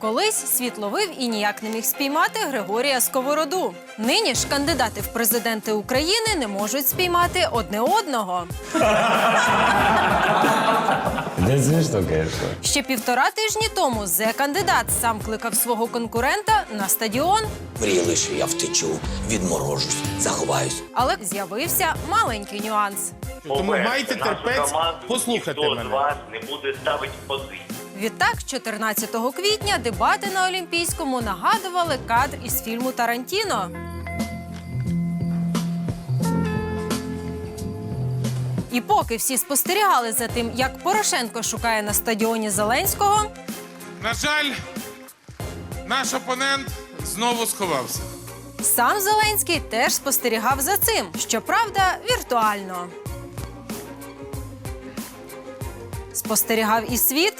Колись світ ловив і ніяк не міг спіймати Григорія Сковороду. Нині ж кандидати в президенти України не можуть спіймати одне одного. Ще півтора тижні тому зе-кандидат сам кликав свого конкурента на стадіон, Мріяли, що я втечу, відморожусь, заховаюсь. але з'явився маленький нюанс. Тому майте терпець послухати ніхто мене. з вас не буде ставити в позицію. Відтак, 14 квітня дебати на Олімпійському нагадували кадр із фільму Тарантіно. І поки всі спостерігали за тим, як Порошенко шукає на стадіоні Зеленського, На жаль, наш опонент знову сховався. сам Зеленський теж спостерігав за цим, щоправда, віртуально. Спостерігав і світ.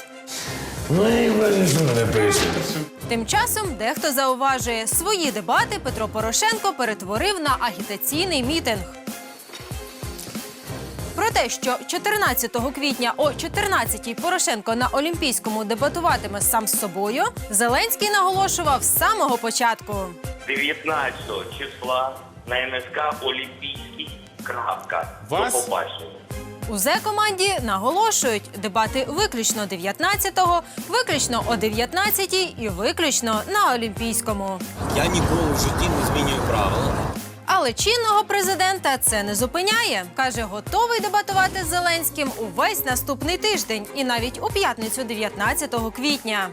Ну і мене. Тим часом дехто зауважує, свої дебати Петро Порошенко перетворив на агітаційний мітинг. Про те, що 14 квітня о 14-й Порошенко на Олімпійському дебатуватиме сам з собою, Зеленський наголошував з самого початку. 19 числа на НСК Олімпійський. Крапка. Вас? До побачення. У Зе-команді наголошують дебати виключно 19-го, виключно о 19-й і виключно на Олімпійському. Я ніколи в житті не змінюю правила. Але чинного президента це не зупиняє. Каже, готовий дебатувати з Зеленським увесь наступний тиждень і навіть у п'ятницю 19 квітня.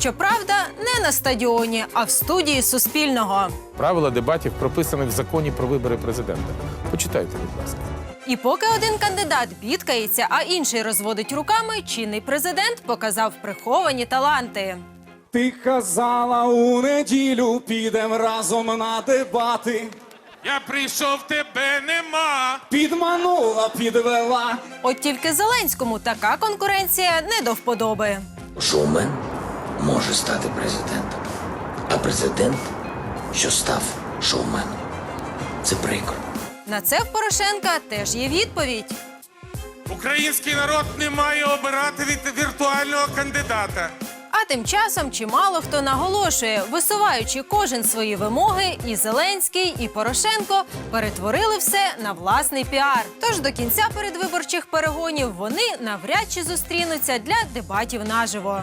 Щоправда, не на стадіоні, а в студії Суспільного. Правила дебатів прописані в законі про вибори президента. Почитайте, будь ласка. І поки один кандидат бідкається, а інший розводить руками, чинний президент показав приховані таланти. Ти казала у неділю підем разом на дебати. Я прийшов, тебе нема. Підманула, підвела. От тільки Зеленському така конкуренція не до вподоби. Шоумен може стати президентом. А президент, що став шоуменом. Це прикро. На це в Порошенка теж є відповідь. Український народ не має обирати від віртуального кандидата. А тим часом чимало хто наголошує, висуваючи кожен свої вимоги, і Зеленський, і Порошенко перетворили все на власний піар. Тож до кінця передвиборчих перегонів вони навряд чи зустрінуться для дебатів наживо.